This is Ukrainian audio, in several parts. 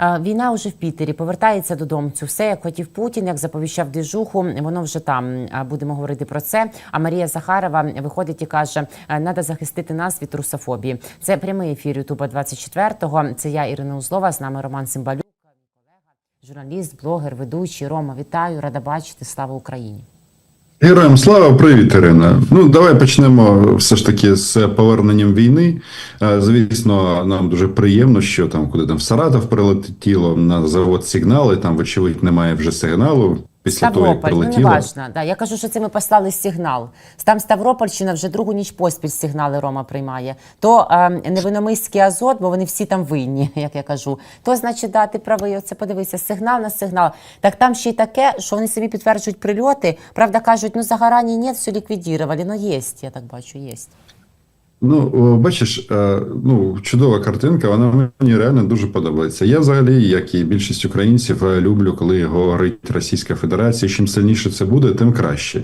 Війна вже в Пітері повертається додому. Це все як хотів Путін, як заповіщав двіжуху. Воно вже там будемо говорити про це. А Марія Захарова виходить і каже: треба захистити нас від русофобії. Це прямий ефір Ютуба 24-го. Це я Ірина Узлова. З нами Роман Цимбалюк, мій журналіст, блогер, ведучий. Рома, вітаю, рада бачити. Слава Україні. Героям слава, привіт, Ірина. Ну, давай почнемо все ж таки з поверненням війни. Е, Звісно, нам дуже приємно, що там, куди там в Саратов прилетіло на завод сигнали, там, вочевидь, немає вже сигналу. Після того, як ну не. Да. Я кажу, що це ми послали сигнал. Там Ставропольщина вже другу ніч поспіль сигнали Рома приймає. То е, невиномиський азот, бо вони всі там винні, як я кажу. То, значить, да, ти правий, оце подивися, сигнал на сигнал. Так там ще й таке, що вони собі підтверджують прильоти. Правда, кажуть, ну загорані ні, все ліквідірували. Ну, є, я так бачу, є. Ну, бачиш, е, ну, чудова картинка, вона мені реально дуже подобається. Я взагалі, як і більшість українців, е, люблю, коли говорить Російська Федерація. Чим сильніше це буде, тим краще.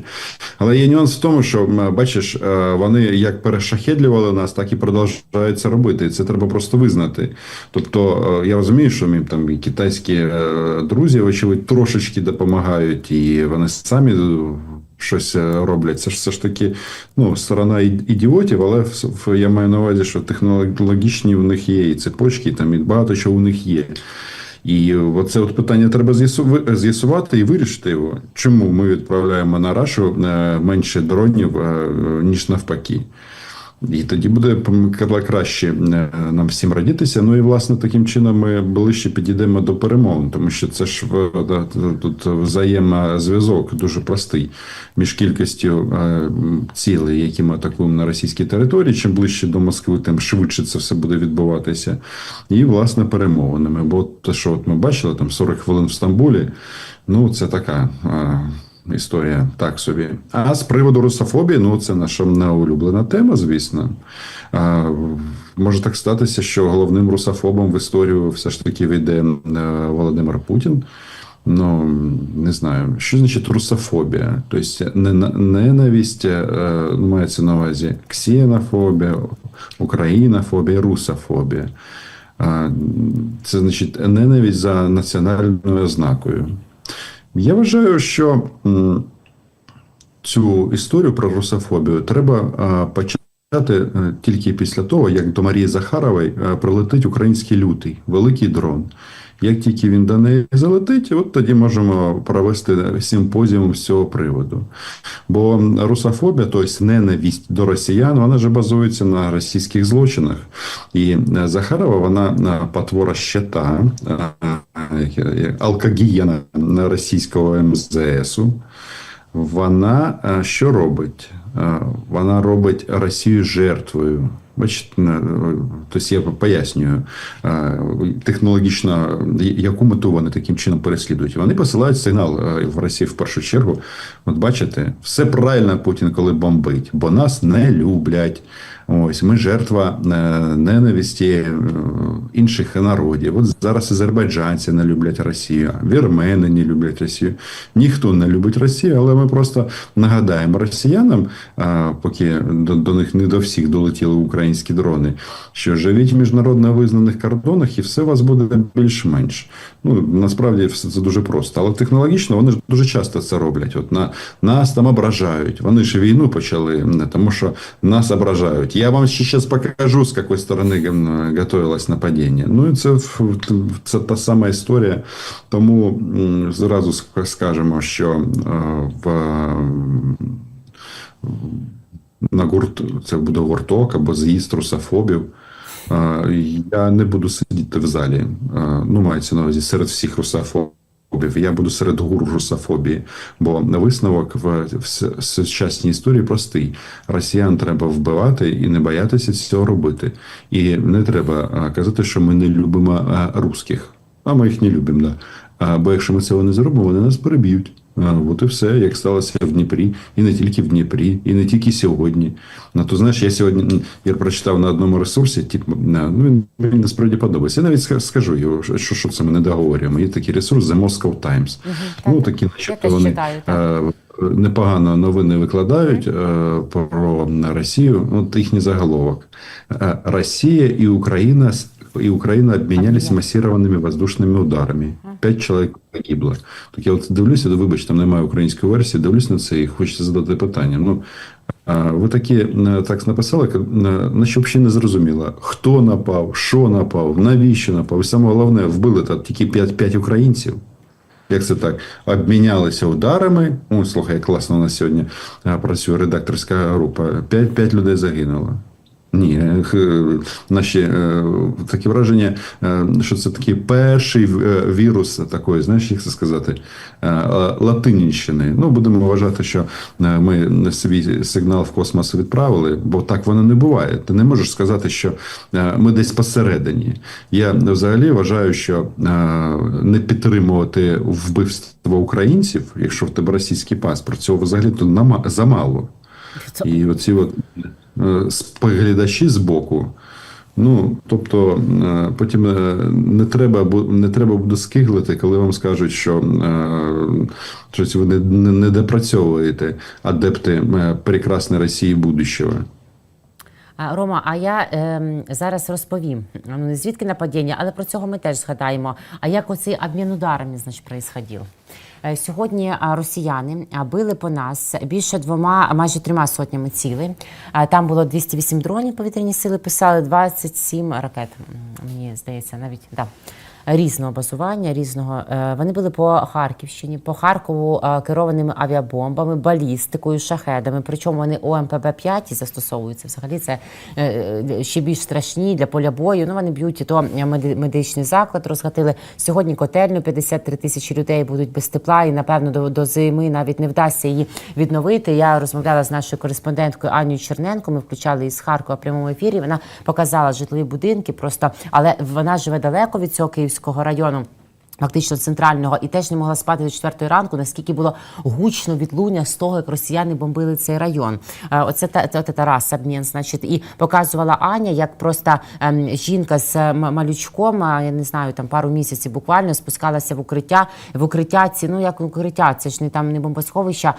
Але є нюанс в тому, що бачиш, е, вони як перешахедлювали нас, так і продовжують це робити. Це треба просто визнати. Тобто, я розумію, що мені там і китайські друзі, очевидь, трошечки допомагають, і вони самі щось е, роблять. Це ж все ж таки ну, сторона ідіотів, але я маю на увазі, що технологічні в них є і цепочки, і там і багато що у них є. І оце от питання треба з'ясувати і вирішити його. Чому ми відправляємо на рашу е, менше дронів, е, ніж навпаки. І тоді буде краще е, нам всім радітися. Ну і власне таким чином ми ближче підійдемо до перемовин, тому що це ж тут взаємозв'язок дуже простий між кількістю е, цілей, які ми атакуємо на російській території. Чим ближче до Москви, тим швидше це все буде відбуватися. І власне перемовинами. Бо те, що от ми бачили, там 40 хвилин в Стамбулі. Ну це така. Історія так собі. А з приводу русофобії, ну це наша неулюблена тема, звісно. А, може так статися, що головним русофобом в історію все ж таки війде е, Володимир Путін. Ну, не знаю, що значить русофобія? Тобто ненависть, е, ну, мається на увазі ксенофобія, українофобія, русофобія. Це значить ненависть за національною ознакою. Я вважаю, що цю історію про русофобію треба почати е, тільки після того, як до Марії Захарової е, прилетить український лютий, великий дрон. Як тільки він до неї залетить, от тоді можемо провести симпозіум з цього приводу. Бо русофобія, тобто ненависть до росіян, вона ж базується на російських злочинах. І е, Захарова, вона е, потвора щита, е, алкогієна російського МЗСу. Вона що робить? Вона робить Росію жертвою. Бачите, тобто я пояснюю е, технологічно, яку мету вони таким чином переслідують. Вони посилають сигнал е, в Росії в першу чергу. От бачите, все правильно Путін, коли бомбить, бо нас не люблять. Ось ми жертва е, ненависті е, інших народів. От зараз азербайджанці не люблять Росію, вірмени не люблять Росію. Ніхто не любить Росію, але ми просто нагадаємо росіянам, поки до, до них не до всіх долетіли українські дрони, що живіть в міжнародно визнаних кордонах, і все у вас буде більш-менш. Ну насправді все це дуже просто. Але технологічно вони ж дуже часто це роблять. От на нас там ображають. Вони ж війну почали, тому що нас ображають. Я вам зараз покажу, з якої сторони м, готувалось нападіння. Ну і це, та сама історія. Тому зразу ск- скажемо, що е, в на гурт це буде гурток або з'їзд русофобів. Е, Я не буду сидіти в залі. Е, Ну, мається на увазі серед всіх русофобів. Я буду серед гур русофобії, бо висновок в сучасній історії простий: росіян треба вбивати і не боятися цього робити. І не треба казати, що ми не любимо русських. А ми їх не любимо. Да. А, бо якщо ми цього не зробимо, вони нас переб'ють. От і все, як сталося в Дніпрі, і не тільки в Дніпрі, і не тільки сьогодні. Ну то знаєш, я сьогодні я прочитав на одному ресурсі, на- ну він мені насправді подобається. Я навіть скажу його, що, що це ми не договорюємо. Є такий ресурс The Moscow Times. Ну так. такі, Я начебто, вони читаю, так. непогано новини викладають е, про Росію. От їхній заголовок: Росія і Україна и Украина обменялись массированными воздушными ударами. П'ять чоловік погибло. Так я от дивлюся, вибач, там немає української версії, дивлюсь на це і хочеться задати питання. Ну, ви такі е, так написали, наче взагалі не зрозуміло, хто напав, що напав, навіщо напав. І саме головне, вбили та тільки 5, 5 українців. Як це так? Обмінялися ударами. О, слухай, класно у нас сьогодні е, працює редакторська група. П'ять, п'ять людей загинуло. Ні, е, наші е, таке враження, е, що це такий перший е, вірус такої, знаєш, як це сказати, е, е. Ну, будемо вважати, що е, ми свій сигнал в космос відправили, бо так воно не буває. Ти не можеш сказати, що е, ми десь посередині. Я взагалі вважаю, що е, не підтримувати вбивство українців, якщо в тебе російський паспорт, цього взагалі то замало. І оці от е, споглядачі з боку. Ну, тобто, е, потім е, не треба, не треба буде скиглити, коли вам скажуть, що е, щось ви не, не, допрацьовуєте адепти е, прекрасної Росії будущого. Рома, а я ем, зараз розповім. Ну, звідки нападіння, але про цього ми теж згадаємо. А як оцей обмін ударами, значить, происходив? Е, Сьогодні росіяни били по нас більше двома, майже трьома сотнями цілей. А, Там було 208 дронів повітряні сили, писали 27 ракет. Мені здається, навіть да. Різного базування, різного Е, вони були по Харківщині, по Харкову е, керованими авіабомбами, балістикою, шахедами. Причому вони ОМПБ 5 застосовуються. Взагалі це е, ще більш страшні для поля бою. Ну вони б'ють і то меди- медичний заклад. Розгатили сьогодні котельню. 53 тисячі людей будуть без тепла, і напевно до, до зими навіть не вдасться її відновити. Я розмовляла з нашою кореспонденткою Анією Черненко. Ми включали її з Харкова в прямому ефірі. Вона показала житлові будинки, просто але вона живе далеко від цього київського району. Фактично центрального і теж не могла спати до четвертої ранку, наскільки було гучно відлуння з того, як росіяни бомбили цей район. Е, Оце та, та, та Тарас обмін, значить, і показувала Аня, як просто ем, жінка з малючком, я не знаю, там пару місяців буквально спускалася в укриття. В укриття ці, ну як укриття, це ж не там не бомбосховища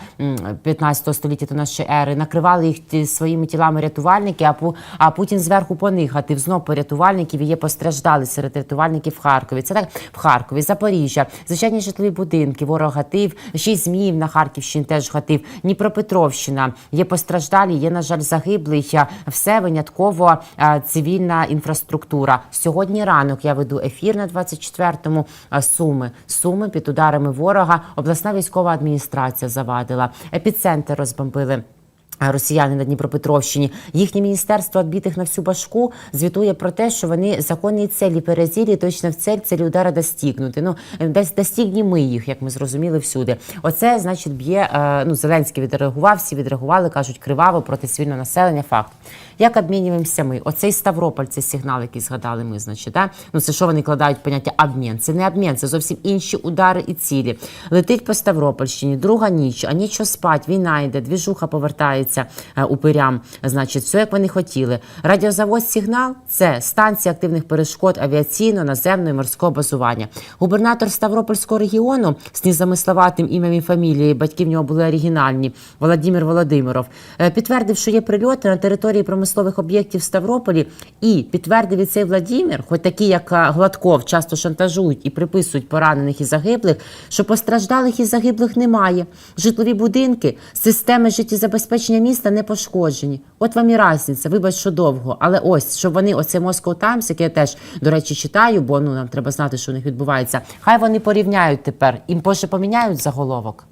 15 століття до нашої ери. Накривали їх ті- своїми тілами рятувальники, а, Пу- а Путін зверху по них гатив знов по і є постраждали серед рятувальників в Харкові. Це так в Харкові, Запоріжжя, звичайні житлові будинки, ворог гатив, шість зміїв на Харківщині теж гатив, Дніпропетровщина. Є постраждалі, є, на жаль, загиблих. а Все винятково цивільна інфраструктура. Сьогодні ранок я веду ефір на 24-му Суми. Суми під ударами ворога. Обласна військова адміністрація завадила. Епіцентр розбомбили. А Росіяни на Дніпропетровщині їхнє міністерство відбитих на всю башку звітує про те, що вони законні цілі перезілі, точно в цель цілі удара достигнути. Ну десь достигні ми їх, як ми зрозуміли всюди. Оце значить б'є. е, Ну Зеленський відреагував, всі відреагували, кажуть криваво проти цивільного населення. Факт. Як обмінюємося ми? Оцей Ставрополь, цей сигнал, який згадали ми, значить, да? ну це що вони кладають поняття обмін? Це не обмін, це зовсім інші удари і цілі. Летить по Ставропольщині, друга ніч, а нічого спать, війна йде, двіжуха повертається е, упирям. Значить, все як вони хотіли. Радіозавод сигнал це станція активних перешкод і морського базування. Губернатор Ставропольського регіону з незамисловатим ім'ям і фамілією, батьки в нього були оригінальні, Володимир Володимиров, е, підтвердив, що є прильоти на території промислових об'єктів в Ставрополі, і підтвердив і цей Владимир, хоч такі, як е, Гладков, часто шантажують і приписують поранених і загиблих, що постраждалих і загиблих немає. Житлові будинки, системи життєзабезпечення міста не пошкоджені. От вам і разниця, вибач, що довго. Але ось, щоб вони, оце Moscow Times, яке я теж, до речі, читаю, бо ну нам треба знати, що у них відбувається. Хай вони порівняють тепер. Їм може поміняють заголовок.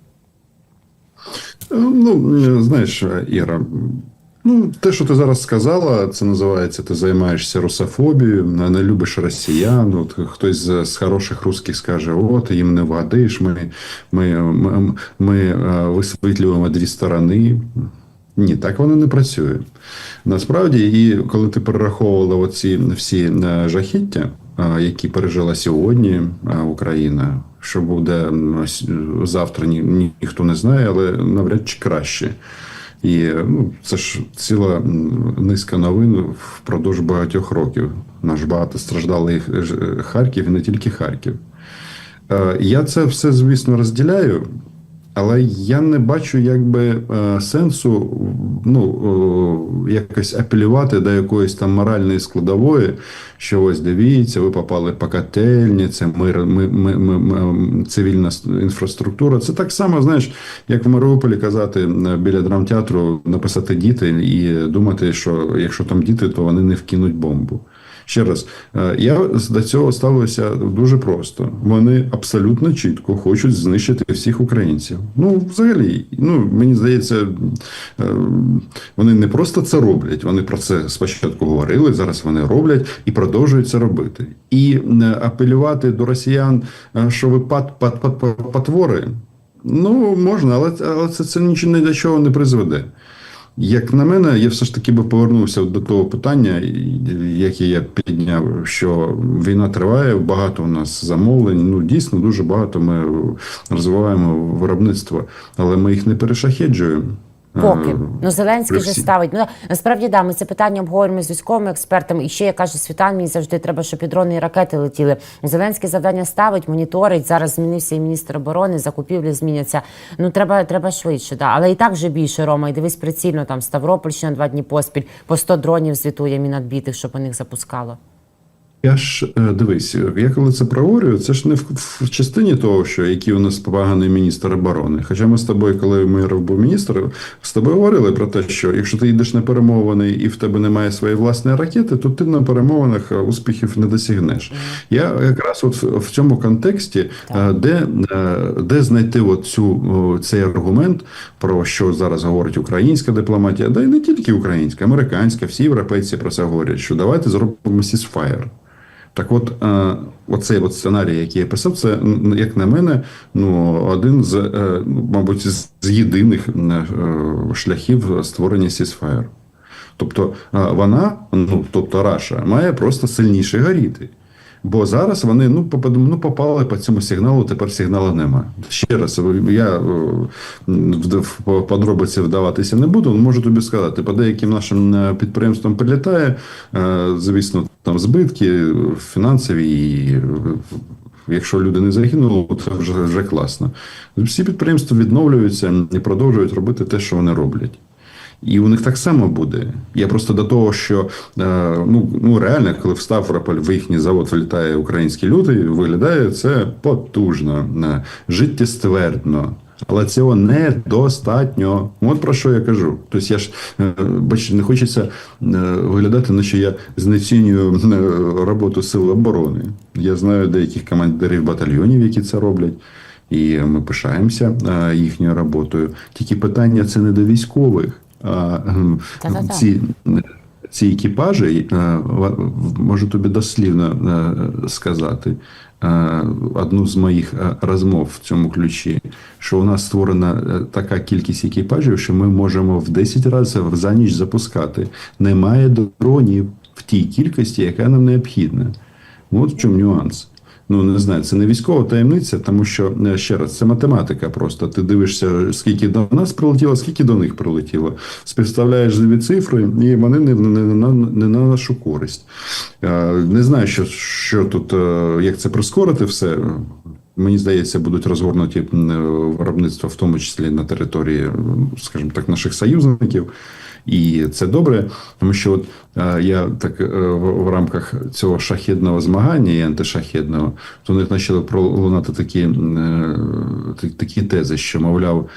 Ну, знаєш, Іра, ну, те, що ти зараз сказала, це називається ти займаєшся русофобією, не, не любиш росіян. От хтось з, з хороших русських скаже: о, ти їм не вгадиш, ми, ми, ми, ми е, висвітлюємо дві сторони. Ні, так воно не працює. Насправді, і коли ти перераховувала оці всі е, жахіття, е, які пережила сьогодні Україна, що буде завтра, ні- ніхто не знає, але навряд чи краще. І ну, це ж ціла низка новин впродовж багатьох років. Наш багато страждали Харків і не тільки Харків. Е, Я це все, звісно, розділяю. Але я не бачу якби е, сенсу ну, е, якось апелювати до якоїсь там моральної складової, що ось дивіться, ви попали по котельні, це мир, ми, ми, ми, цивільна інфраструктура. Це так само, знаєш, як в Маріуполі казати е, біля драмтеатру написати діти і думати, що якщо там діти, то вони не вкинуть бомбу. Ще раз, е, я до цього ставлюся дуже просто. Вони абсолютно чітко хочуть знищити всіх українців. Ну, взагалі, ну мені здається, е, вони не просто це роблять. Вони про це спочатку говорили. Зараз вони роблять і продовжують це робити. І е, апелювати до росіян, що ви пат, пат, пат, пат, потвори. Ну, можна, але, але це, це нічого ні до чого не призведе. Як на мене, я все ж таки би повернувся до того питання, яке я підняв, що війна триває, багато у нас замовлень. Ну дійсно дуже багато ми розвиваємо виробництво, але ми їх не перешахеджуємо. Поки ну Зеленський вже ставить. Ну насправді да, ми це питання обговорюємо з військовими експертами. І ще я кажу, Світан, мені завжди треба, щоб і дрони і ракети летіли. Зеленський завдання ставить, моніторить. Зараз змінився і міністр оборони, закупівлі зміняться. Ну треба, треба швидше. Да. Але і так вже більше Рома. І дивись прицільно там Ставропольщина два дні поспіль по 100 дронів звітує мінадбитих, щоб у них запускало. Я ж е, дивись, я коли це проговорюю, це ж не в, в частині того, що який у нас поганий міністр оборони. Хоча ми з тобою, коли Миров був міністр, з тобою говорили про те, що якщо ти йдеш на перемовини і в тебе немає своєї власної ракети, то ти на перемовинах е, успіхів не досягнеш. Я якраз от в, в цьому контексті, е, де, де знайти от цю, цей аргумент, про що зараз говорить українська дипломатія, да і не тільки українська, американська, всі європейці про це говорять, що давайте зробимо сісфаєр. Так от, е, оцей от сценарій, який я писав, це, як на мене, ну, один з, е, ну, мабуть, з єдиних е, шляхів створення сісфаєр. Тобто вона, ну, тобто Раша, має просто сильніше горіти. Бо зараз вони ну, ну, попали по цьому сигналу, тепер сигналу нема. Ще раз, я в подробиці вдаватися не буду, але можу тобі сказати, по деяким нашим підприємствам прилітає, звісно, там збитки фінансові і. Якщо люди не загинули, це вже, вже класно. Всі підприємства відновлюються і продовжують робити те, що вони роблять. І у них так само буде. Я просто до того, що е, ну, ну реально, коли в Ставрополь в їхній завод влітає український лютий, виглядає це потужно, е, життєствердно. Але цього недостатньо. От про що я кажу. Тобто я ж е, бач, не хочеться е, виглядати, наче я знецінюю е, роботу сил оборони. Я знаю деяких командирів батальйонів, які це роблять. І ми пишаємося їхньою роботою. Тільки питання це не до військових. А ці, ці екіпажі, е, можу тобі дослівно е, сказати, е, одну з моїх розмов в цьому ключі, що у нас створена така кількість екіпажів, що ми можемо в 10 разів за ніч запускати. Немає дронів в тій кількості, яка нам необхідна. От в чому нюанс. Ну, не знаю, це не військова таємниця, тому що е, ще раз, це математика просто. Ти дивишся, скільки до нас прилетіло, скільки до них прилетіло. Співставляєш дві цифри, і вони не, не, не, на, не на нашу користь. Е, Не знаю, що, що тут, е, як це прискорити все. Мені здається, будуть розгорнуті виробництва, в тому числі на території, скажімо так, наших союзників. І це добре, тому що от я так е, в, рамках цього шахідного змагання і антишахідного, то них почали пролунати такі, е, та- такі тези, що, мовляв,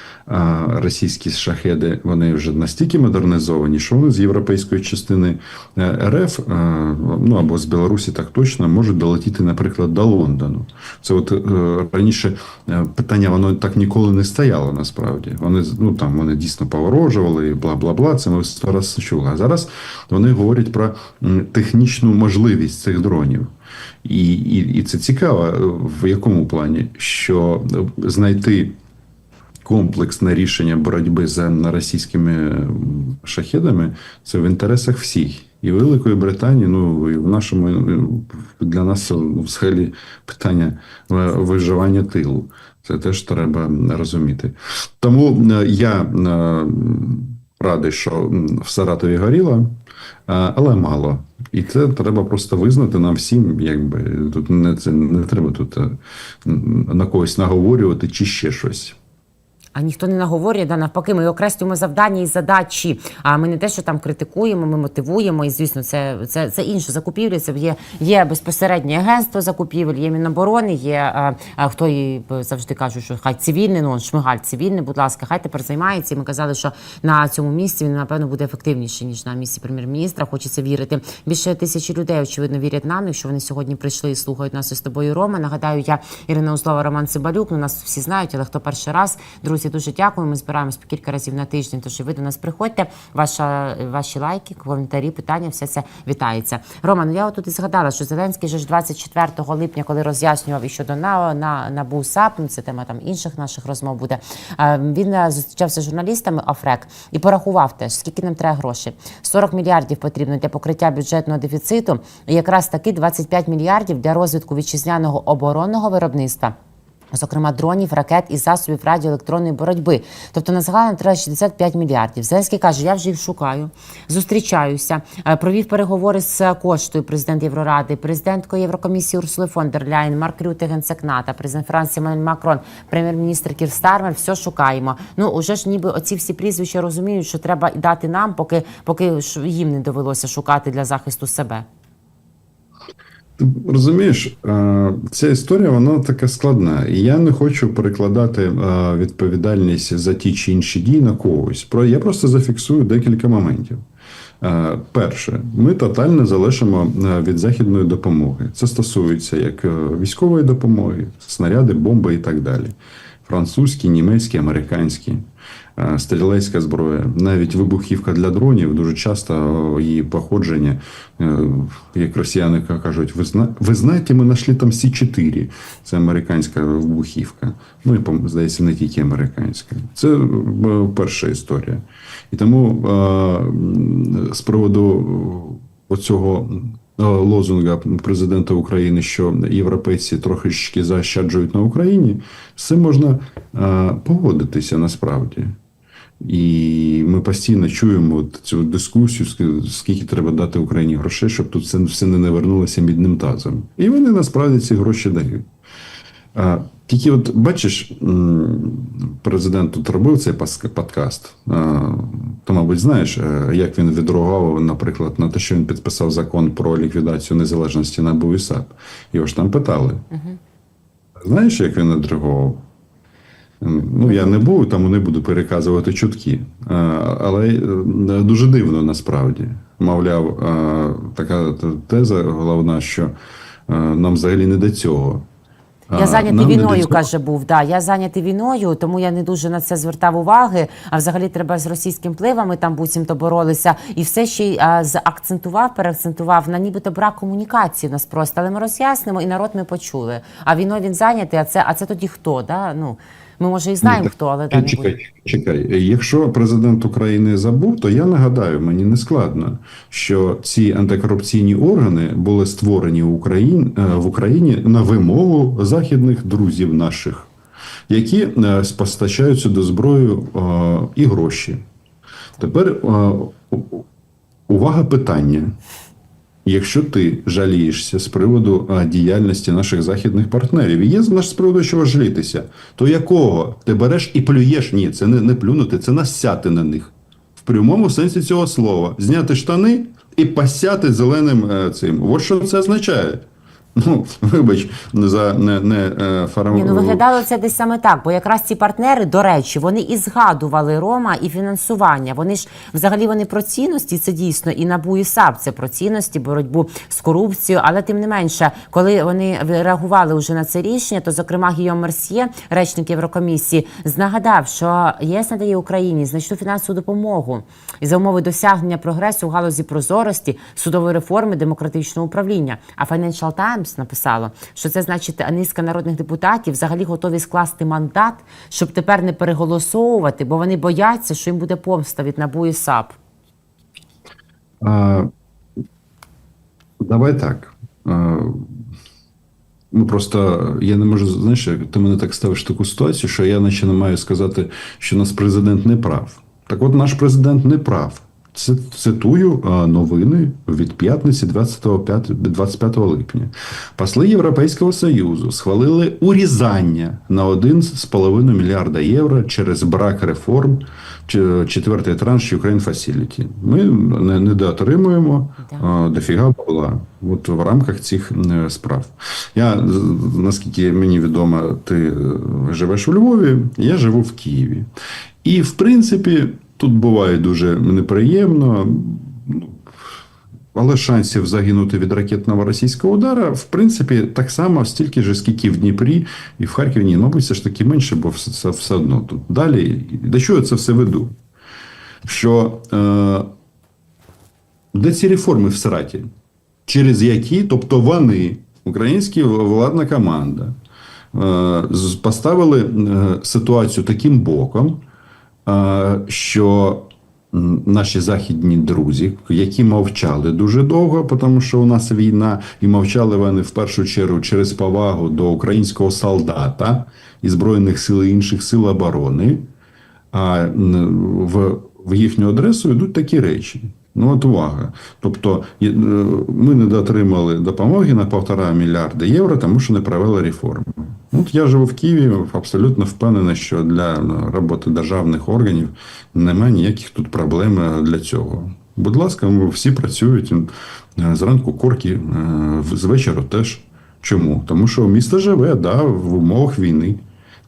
російські шахеди вони вже настільки модернізовані, що вони з європейської частини е, РФ, ну або з Білорусі, так точно, можуть долетіти, наприклад, до Лондону. Це от раніше питання воно так ніколи не стояло насправді. Вони ну там вони дійсно поворожували бла бла бла. Це ми сто раз чули. А зараз вони говорять про технічну можливість цих дронів. І, і, і це цікаво, е, в якому плані, що е, знайти комплексне рішення боротьби з російськими м, шахедами це в інтересах всіх. І Великої Британії, ну і в нашому для нас ну, взагалі питання е, виживання тилу. Це теж треба розуміти. Тому е, я е, радий, що в Саратові горіло, е, але мало. І це треба просто визнати нам всім, якби тут не це не треба тут е, на когось наговорювати чи ще щось. А ніхто не наговорює, да навпаки, ми окреслюємо завдання і задачі. А ми не те, що там критикуємо, ми мотивуємо. І звісно, це, це, це інше закупівлі. Це є, є безпосереднє агентство закупівель, є Міноборони, є а, а, хто і завжди кажуть, що хай цивільний, ну шмигаль цивільний, будь ласка, хай тепер займається. І ми казали, що на цьому місці він напевно буде ефективніший ніж на місці прем'єр-міністра. Хочеться вірити. Більше тисячі людей очевидно вірять нам, якщо вони сьогодні прийшли і слухають нас із тобою. Рома. Нагадаю, я Ірина Узлова, Роман Цибалюк. Ну нас всі знають, але хто перший раз. Друзі, дуже дякую. Ми збираємось по кілька разів на тиждень. Тож ви до нас приходьте. Ваша ваші лайки, коментарі, питання, все це вітається. Рома, ну я отут і згадала, що Зеленський же ж 24 липня, коли роз'яснював і щодо на, на НАБУ САП, ну це тема там інших наших розмов буде. е, Він е, зустрічався з журналістами ОФРЕК і порахував теж, скільки нам треба грошей. 40 мільярдів потрібно для покриття бюджетного дефіциту, і якраз таки 25 мільярдів для розвитку вітчизняного оборонного виробництва. Зокрема, дронів, ракет і засобів радіоелектронної боротьби. Тобто на загальному треба 65 мільярдів. Зеленський каже, я вже їх шукаю, зустрічаюся. Е, Провів переговори з коштою президент Євроради, президенткою Єврокомісії Урсули фон дер Ляйн, Марк Рюте, генсек НАТО, президент Франції Еммануель Макрон, прем'єр-міністр Кір Стармер. Все шукаємо. Ну уже ж ніби оці всі прізвища розуміють, що треба дати нам, поки поки їм не довелося шукати для захисту себе. Розумієш, е, ця історія вона така складна, і я не хочу перекладати е, відповідальність за ті чи інші дії на когось. Я просто зафіксую декілька моментів. Е, Перше, ми тотально залежимо від західної допомоги. Це стосується як військової допомоги, снаряди, бомби і так далі. Французькі, німецькі, американські, стрілецька зброя, навіть вибухівка для дронів дуже часто її походження, е, як росіяни кажуть, ви, зна... ви знаєте, ми знайшли там Сі-4. Це американська вибухівка. Ну і здається, не тільки американська. Це е, перша історія. І тому е, з приводу оцього е, лозунга президента України, що європейці трохи заощаджують на Україні, з цим можна е, погодитися насправді. І ми постійно чуємо цю дискусію, ск- скільки треба дати Україні грошей, щоб тут все не навернулося мідним тазом. І вони насправді ці гроші дають. Тільки, от бачиш, президент тут робив цей подкаст. То, мабуть, знаєш, е, як він відреагував, наприклад, на те, що він підписав закон про ліквідацію незалежності НАБУ і САП. Його ж там питали. Знаєш, як він відреагував? Ну, я не був, тому не буду переказувати чутки. Але е, дуже дивно насправді. Мовляв, е, така теза головна, що е, нам взагалі не до цього. Я зайнятий війною, каже, був. Да, я зайнятий війною, тому я не дуже на це звертав уваги. А взагалі треба з російським пливами там буцімто боролися. І все ще й а, заакцентував, переакцентував на нібито брак комунікації в нас просто. Але ми роз'яснимо, і народ ми почули. А війною він зайнятий, а це, а це тоді хто? Да? Ну, ми може і знаємо, хто, але да, Чекай, буде. чекай. Якщо президент України забув, то я нагадаю, мені не складно, що ці антикорупційні органи були створені в Україні, в Україні на вимогу західних друзів наших, які е, постачаються до зброї е, і гроші. Тепер е, увага питання. Якщо ти жалієшся з приводу діяльності наших західних партнерів, і є наш з приводу чого жалітися, то якого ти береш і плюєш? Ні, це не, не плюнути, це насяти на них в прямому сенсі цього слова. Зняти штани і пасяти зеленим е, цим. От що це означає. Ну, вибач, за не, не е, фарам... Ні, ну виглядало це десь саме так, бо якраз ці партнери, до речі, вони і згадували Рома і фінансування. Вони ж взагалі вони про цінності, це дійсно і НАБУ, і САП, це про цінності, боротьбу з корупцією. Але тим не менше, коли вони реагували вже на це рішення, то зокрема Гійом Мерсьє, речник Єврокомісії, нагадав, що ЄС надає Україні значну фінансову допомогу і за умови досягнення прогресу у галузі прозорості, судової реформи, демократичного управління. А Financial Times написало, що це значить низка народних депутатів взагалі готові скласти мандат, щоб тепер не переголосовувати, бо вони бояться, що їм буде помста від НАБУ і САП. А, давай так. А, ну просто я не можу, знаєш, ти мене так ставиш таку ситуацію, що я наче не маю сказати, що наш президент не прав. Так от наш президент не прав. Цитую новини від п'ятниці 25, 25 липня. Посли Європейського Союзу схвалили урізання на 1,5 мільярда євро через брак реформ четвертий транш Ukraine Facility. Ми не, доотримуємо Да. дофіга була от в рамках цих справ. Я наскільки мені відомо, ти е, живеш у Львові, я живу в Києві. І в принципі, тут буває дуже неприємно. ну, Але шансів загинути від ракетного російського удара, в принципі, так само стільки ж, скільки в Дніпрі і в Харкові. Ні, мабуть, все ж таки менше, бо все, все, одно тут. Далі, до чого я це все веду? Що е, де ці реформи в Сараті? Через які, тобто вони, українська владна команда, е, поставили е, ситуацію таким боком, що наші західні друзі, які мовчали дуже довго, тому що у нас війна, і мовчали вони в першу чергу через повагу до українського солдата і Збройних сил і інших сил оборони, а в, в їхню адресу йдуть такі речі. Ну, от увага. Тобто, е, ми не дотримали допомоги на півтора мільярда євро, тому що не провели реформи. От я живу в Києві, абсолютно впевнений, що для ну, роботи державних органів немає ніяких тут проблем е, для цього. Будь ласка, всі працюють е, зранку корки, з вечора теж. Чому? Тому що місто живе да, в умовах війни.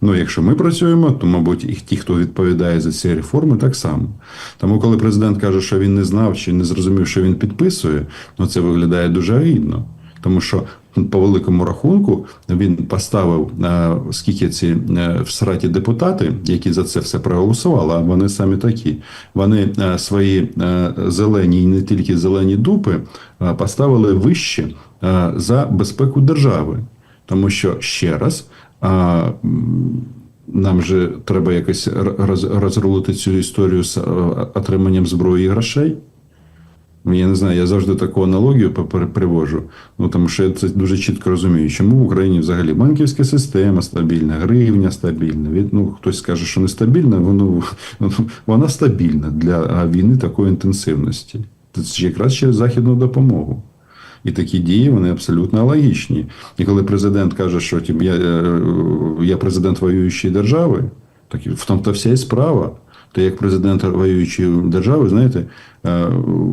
Ну, якщо ми працюємо, то, мабуть, і ті, хто відповідає за ці реформи, так само. Тому, коли президент каже, що він не знав чи не зрозумів, що він підписує, ну це виглядає дуже гідно. Тому що по великому рахунку він поставив е, скільки ці е, в сраті депутати, які за це все проголосували, а вони самі такі. Вони е, свої зелені і не тільки зелені дупи поставили вище за безпеку держави. Тому що ще раз. А, нам же треба якось розрулити цю історію з е, отриманням зброї і грошей. Ну, Я не знаю, я завжди таку аналогію привожу. Ну тому що я це дуже чітко розумію, чому в Україні взагалі банківська система стабільна, гривня стабільна. Від, ну, хтось скаже, що нестабільна, воно, вона стабільна для війни такої інтенсивності. Це якраз через західну допомогу. І такі дії вони абсолютно логічні. І коли президент каже, що я, е, я президент воюючої держави, так в тому то вся і справа. То як президент воюючої держави, знаєте, е,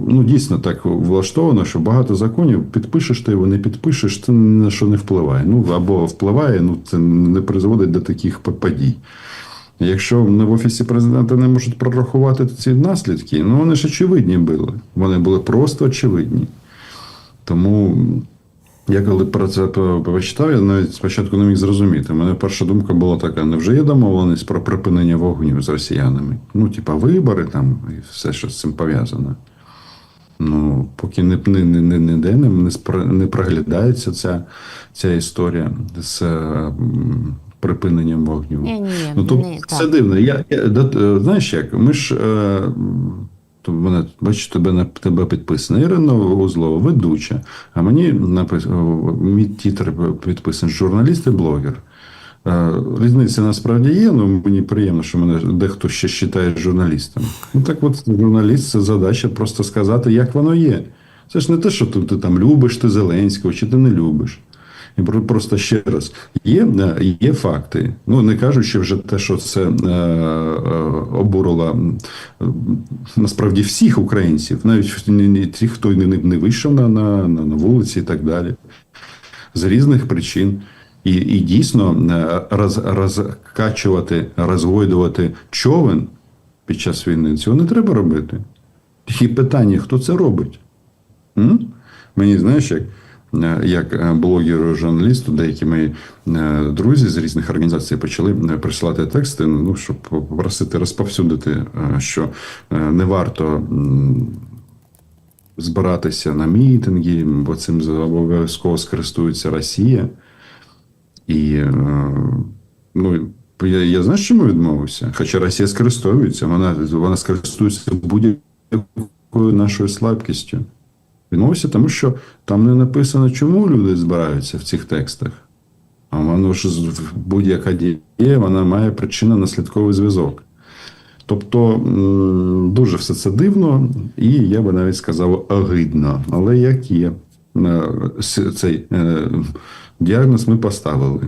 ну дійсно так влаштовано, що багато законів підпишеш ти його, не підпишеш, це на що не впливає. Ну або впливає, ну це не призводить до таких подій. Якщо в офісі президента не можуть прорахувати ці наслідки, ну вони ж очевидні були. Вони були просто очевидні. Тому я коли про це почитав, я навіть спочатку не міг зрозуміти. У мене перша думка була така: невже є домовленість про припинення вогню з росіянами? Ну, типа вибори там і все, що з цим пов'язано. Ну, поки не, не, не, не, ніде не, не, не проглядається ця, ця історія з е, припиненням вогню. Ні, ні, Ну, тобто, ні, це так. дивно. Я, я, е, знаєш як, ми ж. Е, то мене, бачу, тебе на тебе підписано. Ірина Узлова, ведуча. А мені написано, мій тітр підписаний журналіст і блогер. Е, Різниця насправді є, ну мені приємно, що мене дехто ще вважає журналістом. Ну так от журналіст це задача просто сказати, як воно є. Це ж не те, що ти, ти там любиш ти Зеленського, чи ти не любиш. Просто ще раз, є, е, є факти. Ну не кажучи вже те, що це е, е, обурило насправді всіх українців, навіть ті, хто не, не вийшов на, на, на вулиці і так далі, з різних причин. І, і дійсно е, роз, розкачувати, розгойдувати човен під час війни цього не треба робити. І питання, хто це робить? М? Мені знаєш, як, як е, блогеру, журналісту, деякі мої е, друзі з різних організацій почали е, присилати тексти, ну, щоб попросити розповсюдити, е, що е, не варто збиратися на мітинги, бо цим обов'язково скористується Росія. І е, ну, я, я знаю, чому відмовився. Хоча Росія скористовується, вона, вона скористується будь-якою нашою слабкістю. Відмовився, тому що там не написано, чому люди збираються в цих текстах. А воно ж будь-яка дія, вона має причинно-наслідковий зв'язок. Тобто дуже все це дивно, і я би навіть сказав огидно. Але як є, Е, цей е, діагноз ми поставили.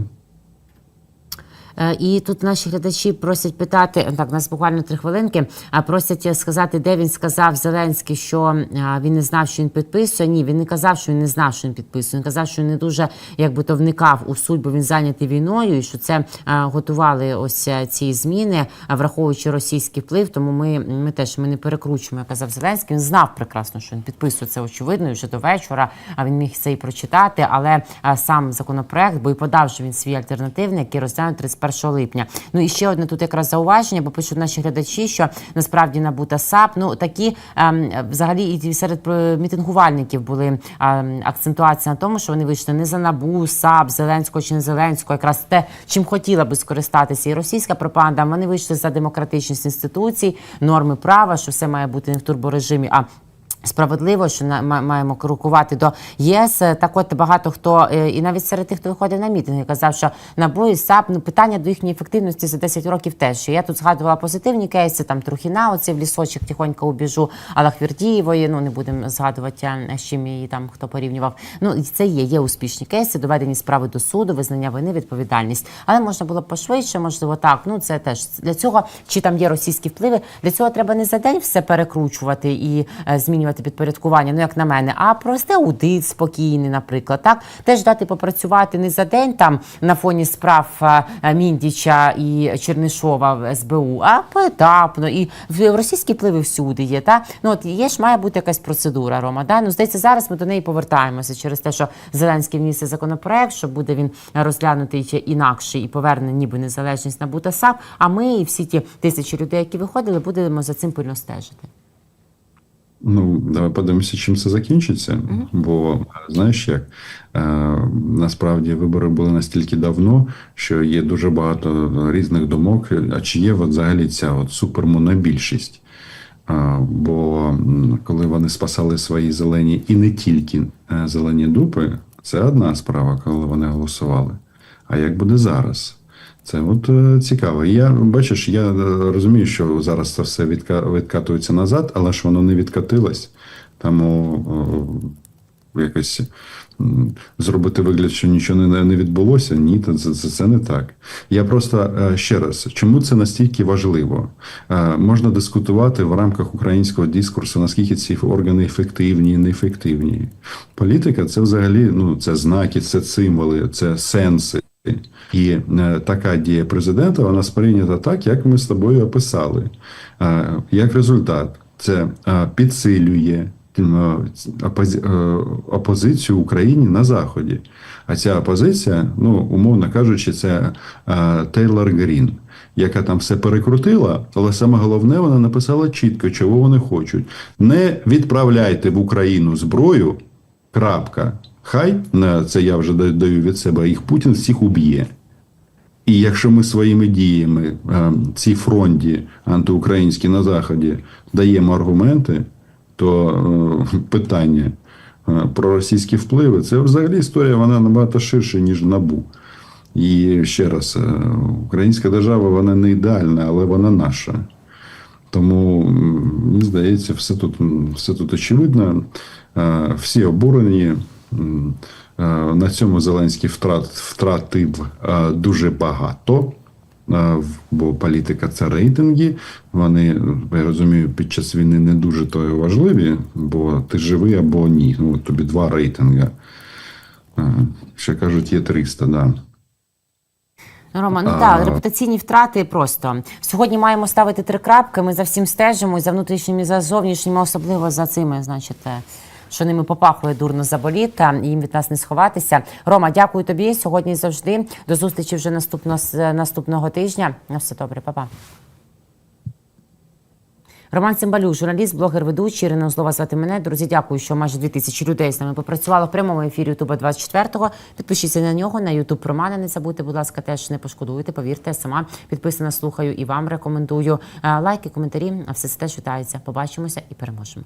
Е, І тут наші глядачі просять питати так, нас буквально три хвилинки. А просять сказати, де він сказав Зеленський, що він не знав, що він підписує. Ні, він не казав, що він не знав, що він підписує. Він казав, що він не дуже якби то вникав у суть, бо він зайнятий війною, і що це готували ось е, ці зміни, враховуючи російський вплив. Тому ми, ми теж ми не перекручуємо. Як казав Зеленський. Він знав прекрасно, що він підписує це очевидно і вже до вечора. А він міг це і прочитати. Але сам законопроект, бо і подав же він свій альтернативний, який розглянуть 31 липня. Ну і ще одне тут якраз зауваження, бо пишуть наші глядачі, що насправді НАБУ та САП, ну такі ем, взагалі і серед е, мітингувальників були ем, акцентуація на тому, що вони вийшли не за НАБУ, САП, Зеленського чи не Зеленського, якраз те, чим хотіла би скористатися і російська пропаганда. Вони вийшли за демократичність інституцій, норми права, що все має бути не в турборежимі, а Справедливо, що маємо крокувати до ЄС. Е, Так от багато хто е, і навіть серед тих, хто виходив на мітинги, казав, що НАБУ і САП ну питання до їхньої ефективності за 10 років теж. Я тут згадувала позитивні кейси, там Трухіна, оце в лісочок тихонько убіжу, Алахвірдієвої, ну не будемо згадувати, з чим її там хто порівнював. Ну це є, є успішні кейси, доведені справи до суду, визнання вини, відповідальність. Але можна було пошвидше, можливо, так. Ну це теж для цього, чи там є російські впливи. Для цього треба не за день все перекручувати і е, змінювати підпорядкування, ну як на мене, а просто аудит спокійний, наприклад. Так теж дати попрацювати не за день там на фоні справ е, е, Міндіча і Чернишова в СБУ, а поетапно. І в- російські впливи всюди є. Та ну от є ж має бути якась процедура, Рома. Да? Ну здається, зараз ми до неї повертаємося через те, що Зеленський вніс законопроект, що буде він розглянутий інакше і поверне ніби незалежність на САП. А ми і всі ті тисячі людей, які виходили, будемо за цим пильно стежити. Ну, давай подивимося, чим це закінчиться. Бо знаєш як, е, насправді вибори були настільки давно, що є дуже багато різних думок. А чи є от взагалі ця от супермонобільшість? А, Бо коли вони спасали свої зелені і не тільки е, зелені дупи, це одна справа, коли вони голосували. А як буде зараз? Це от е, цікаво. Я бачиш, я е, розумію, що зараз це все відка, відкатується назад, але ж воно не відкатилось. Тому о, якось зробити вигляд, що нічого не, не відбулося. Ні, це, це, це не так. Я просто е, ще раз, чому це настільки важливо? Можна дискутувати в рамках українського дискурсу, наскільки ці органи ефективні, неефективні. Політика це взагалі ну, це знаки, це символи, це сенси. І е, така дія президента вона сприйнята так, як ми з тобою описали. Е, як результат, це е, підсилює опози- опозицію Україні на Заході. А ця опозиція, ну, умовно кажучи, це Тейлор Грін, яка там все перекрутила, але саме головне, вона написала чітко, чого вони хочуть. Не відправляйте в Україну зброю. Крапка. Хай це я вже даю від себе. Їх Путін всіх уб'є. І якщо ми своїми діями е, цій фронті антиукраїнській на заході даємо аргументи, то е, питання е, про російські впливи це взагалі історія вона набагато ширша, ніж набу. І ще раз, українська держава вона не ідеальна, але вона наша. Тому мені здається, все тут, все тут очевидно. Всі обурені. Е, На цьому Зеленський втрат, втратив е, дуже багато. е, Бо політика це рейтинги. Вони, я розумію, під час війни не дуже то важливі, бо ти живий або ні. Ну, тобі два рейтинги. Ще кажуть, є 300, да. Ну, Рома, ну А. так, репутаційні втрати просто. Сьогодні маємо ставити три крапки. Ми за всім стежимо, і за внутрішніми, і за зовнішніми, особливо за цими, значить, що ними попахує дурно заболіта, і їм від нас не сховатися. Рома, дякую тобі сьогодні завжди. До зустрічі вже наступного, наступного тижня. На все добре, па-па. Роман Цимбалюк, журналіст, блогер, ведучий. Ірина Озлова звати мене. Друзі, дякую, що майже 2000 людей з нами попрацювало в прямому ефірі Ютуба 24-го. Підпишіться на нього, на Ютуб Романа. Не забудьте, будь ласка, теж не пошкодуйте. Повірте, сама підписана, слухаю і вам рекомендую. Е, Лайки, коментарі, а все це теж вітається. Побачимося і переможемо.